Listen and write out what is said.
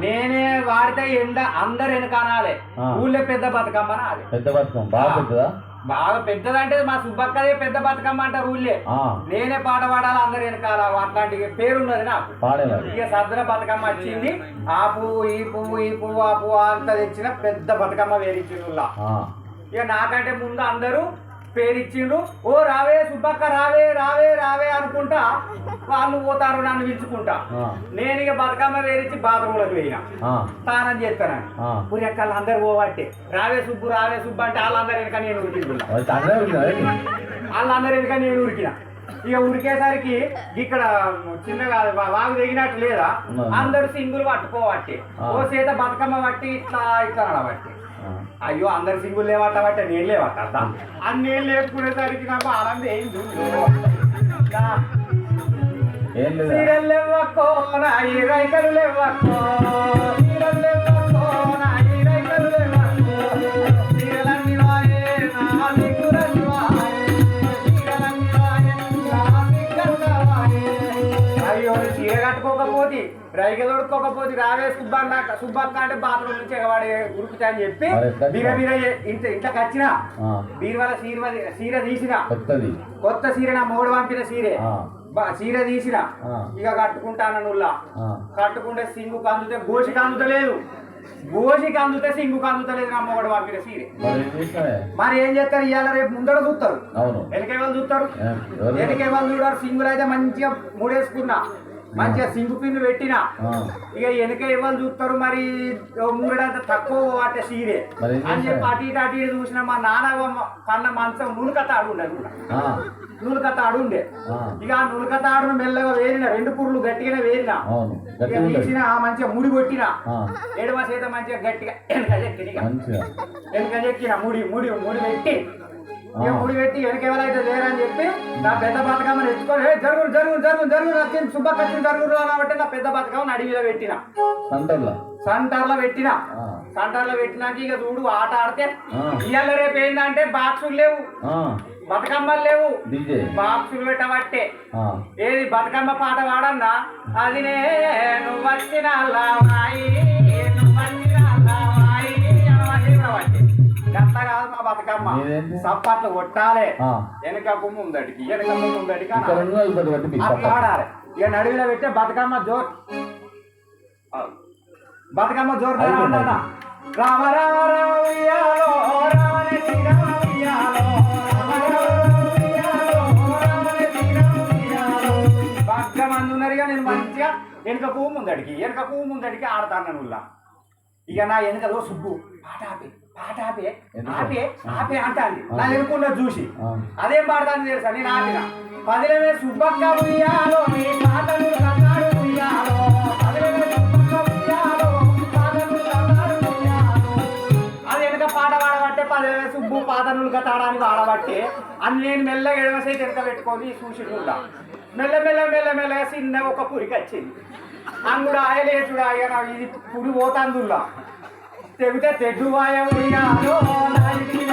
నేనే వాడితే ఎండ అందరు వెనకానాలే. ఊళ్ళో పెద్ద బతుకమ్మ నాది పెద్ద బతుకమ్మ. బాగా పెద్దదా? బాగా పెద్దదంటే మా సుబ్బక్కదే పెద్ద బతుకమ్మ అంటారు ఊళ్ళే. నేనే పాట పాడాలి అందరు వెనకాల. అట్లాంటి పేరున్నది నాకు. ఇక సద్దుల బతుకమ్మ వచ్చింది. ఆ పువ్వు ఈ పువ్వు ఈ పువ్వు ఆ పువ్వు అంత తెచ్చిన పెద్ద బతుకమ్మ ఆ, ఇక నాకంటే ముందు అందరూ పేరిచ్చిండ్రు. ఓ రావే సుబ్బక్క రావే రావే రావే అనుకుంటా వాళ్ళు పోతారు నన్ను పిలుచుకుంటా. నేను ఇక బతుకమ్మ వేరిచ్చి బాత్రూంలోకి పోయినా. స్నానం చేస్తానని ఆ. ఊరి అక్కలు అందరు పోవట్టే రావే సుబ్బు రావే సుబ్బు అంటే వాళ్ళందరూ వెనక నేను ఉరికింటున్నా? వాళ్ళందరూ వెనక నేను ఉరికిన. ఇక ఉరికేసరికి ఇక్కడ చిన్నగా వాగు తెగినట్టు లేదా. అందరూ సింగులు పట్టుకోవట్టే. ఓ చేత బతుకమ్మ పట్టి ఇట్లా ఇట్లా నడబట్టి. ఆ, అయ్యో అందరు సింగులు లేవట్టబట్టే నేను లేవట్టద్దా అన్ని నేను లేపుకునేసరికి నాకు ఆనందం ఏం సీరలు లేవక్కో రైకలు లేవక్కో సీరలు చీర కట్టుకోకపోతే రైక తొడుక్కోకపోతే రావే సుబ్బన్న సుబ్బక్క అంటే బాత్రూమ్ నుంచి ఎగవాడే ఉరుకుతా అని చెప్పి? బీర బీర ఇంత ఇంట్లోకి వచ్చిన బీరువాల సీర సీర తీసిన. కొత్త సీర నా మూడు పంపిన సీరే. చీర తీసిన. ఇక కట్టుకుంటాను నుల్లా. కట్టుకుంటే సింగు కందుతే గోషికి అందుతలేదు గోషికి అందుతే సింగు కందుతలేదు నా మొగడు పంపిన సీరే. మరి ఏం చేస్తారు? ఇవాళ రేపు ముందర చూస్తారు. వెనకే వాళ్ళు చూస్తారు? వెనకే వాళ్ళు చూడారు? సింగులు అయితే మంచిగా మూడేసుకున్నా. మంచిగా సింగు పిన్ను పెట్టినా. ఇక వెనక ఎవరు చూస్తారు మరి? మూడంత తక్కువ అంటే సీరే అని చెప్పి? అటు ఇటు అటు ఇటు చూసిన మా నాన్న కన్న మంచం నులుకత ఆడుండే నులుకత ఆడుండే ఇక ఆ నులకత ఆడును మెల్లగా వేరిన రెండు పుర్లు గట్టిగానే వేరిన. ఇక తీసిన ఆ మంచిగా ముడి కొట్టిన. ఆ, ఎడమ చేత మంచిగా గట్టిగా వెనక చెక్కిన వెనక చెక్కిన ముడి ముడి ముడి పెట్టి ముడి పెట్టి వెనక ఎవరైతే లేరని చెప్పి నా పెద్ద బతుకమ్మని ఎత్తుకొని "ఏ, జరుగు జరుగు జరుగు జరుగు వచ్చింది సుబ్బక్క వచ్చింది జరుగురు కాబట్టి నా పెద్ద బతుకమ్మని అడవిలో పెట్టిన. సంటర్లా సంటర్లో పెట్టిన. సంటర్లో పెట్టినాక ఇక చూడు ఆట ఆడితే. ఇవాళ రేపు ఏంటంటే బాక్సులు లేవు. బతుకమ్మలు లేవు. బాక్సులు పెట్టబట్టే. ఏది బతుకమ్మ పాట పాడన్నా? అది నేను వచ్చిన బతుకమ్మ? సప్పట్లు కొట్టాలి. వెనక ముందడికి ఇక్కడ అనాలి. ఉన్న ఇక్కడ పెట్టి మీ అట్లా పక్క. ఆడాలి. ఇక నడువిలో పెట్టే బతుకమ్మ జోర్. బతుకమ్మ జోర్. రామ రామ మంది నేను మంచిగా వెనుక పువ్వు ముందడికి వెనుక పువ్వు ముందడికి ఆడతాను నువ్వులా ఇక నా వెనుకలో సుబ్బు. పాట ఆపే. పాట ఆపే? ఆపే ఆపే అంటాంది. నా వెనుకున్న చూసి. అదేం పాడతాను తెలుసా? నేను ఆపిన. పదిలమే సుబ్బక్క ఉయ్యాలో నీ పాటలు కన్నాడు ఉయ్యాలో. పదిలమే సుబ్బక్క ఉయ్యాలో పాటలు కన్నాడు ఉయ్యాలో. అది వెనక పాట పాడబట్టే పదిలమే సుబ్బు పాటలు కట్టాడని పాడబట్టే. అని నేను మెల్లగా ఎడమసైతే వెనక పెట్టుకొని చూసికుండా మెల్ల మెల్ల మెల్ల మెల్లగా చిన్న ఒక పురికి వచ్చింది. అంగుడు ఆయలేచుడు ఆయన ఇది పురి పోతాందుల్లా తెగితే తెడ్డు వాయ ఉయ్యాలో నా ఇంటికి